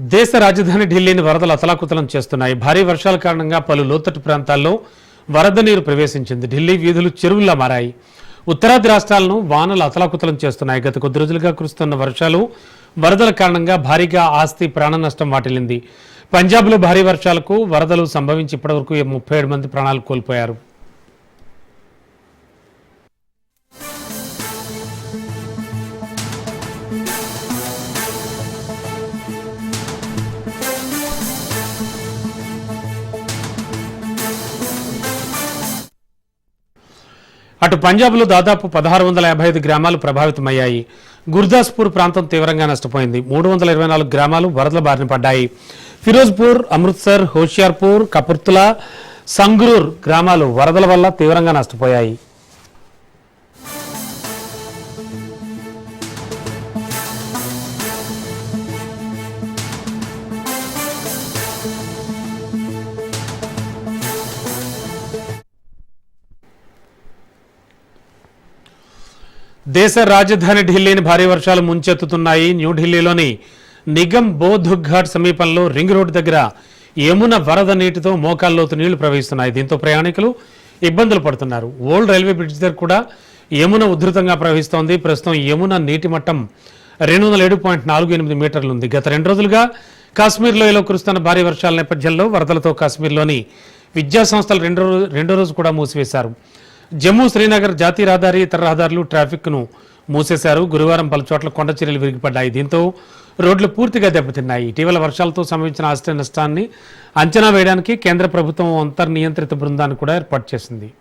దేశ రాజధాని ఢిల్లీని వరదలు అతలాకుతలం చేస్తున్నాయి. భారీ వర్షాల కారణంగా పలు లోతట్టు ప్రాంతాల్లో వరద నీరు ప్రవేశించింది. ఢిల్లీ వీధులు చెరువుల్లా మారాయి. ఉత్తరాది రాష్ట్రాలను వానలు అతలాకుతలం చేస్తున్నాయి. గత కొద్ది రోజులుగా కురుస్తున్న వర్షాలు వరదల కారణంగా భారీగా ఆస్తి ప్రాణ నష్టం వాటిల్లింది. పంజాబ్లో భారీ వర్షాలకు వరదలు సంభవించి ఇప్పటివరకు ముప్పై ఏడు మంది ప్రాణాలు కోల్పోయారు. అటు పంజాబ్లో దాదాపు పదహారు వందల యాభై ఐదు గ్రామాలు ప్రభావితమయ్యాయి. గుర్దాస్పూర్ ప్రాంతం తీవ్రంగా నష్టపోయింది. మూడు వందల ఇరవై నాలుగు గ్రామాలు వరదల బారిన పడ్డాయి. ఫిరోజ్పూర్ అమృత్సర్ హోషియార్పూర్ కపుర్తులా సంగ్రూర్ గ్రామాలు వరదల వల్ల తీవ్రంగా నష్టపోయాయి. దేశ రాజధాని ఢిల్లీని భారీ వర్షాలు ముంచెత్తుతున్నాయి. న్యూఢిల్లీలోని నిగమ్ బోధ్ ఘాట్ సమీపంలో రింగ్ రోడ్డు దగ్గర యమున వరద నీటితో మోకాల్లోతు నీళ్ళు ప్రవహిస్తున్నాయి. దీంతో ప్రయాణికులు ఇబ్బందులు పడుతున్నారు. ఓల్డ్ రైల్వే బ్రిడ్జ్ దగ్గర కూడా యమున ఉధృతంగా ప్రవహిస్తోంది. ప్రస్తుతం యమున నీటి మట్టం రెండు వందల ఏడు పాయింట్ నాలుగు ఎనిమిది మీటర్లు ఉంది గత రెండు రోజులుగా కాశ్మీర్ లోయలో కురుస్తున్న భారీ వర్షాల నేపథ్యంలో వరదలతో కాశ్మీర్లోని విద్యా సంస్థలు రెండో రోజు రెండో రోజు కూడా మూసివేశారు. జమ్మూ శ్రీనగర్ జాతీయ రహదారి ఇతర రహదారులు ట్రాఫిక్ను మూసేశారు. గురువారం పలు చోట్ల కొండ చర్యలు విరిగిపడ్డాయి. దీంతో రోడ్లు పూర్తిగా దెబ్బతిన్నాయి. ఇటీవల వర్షాలతో సంభవించిన ఆస్తి నష్టాన్ని అంచనా వేయడానికి కేంద్ర ప్రభుత్వం అంతర్నియంత్రిత బృందాన్ని కూడా ఏర్పాటు చేసింది.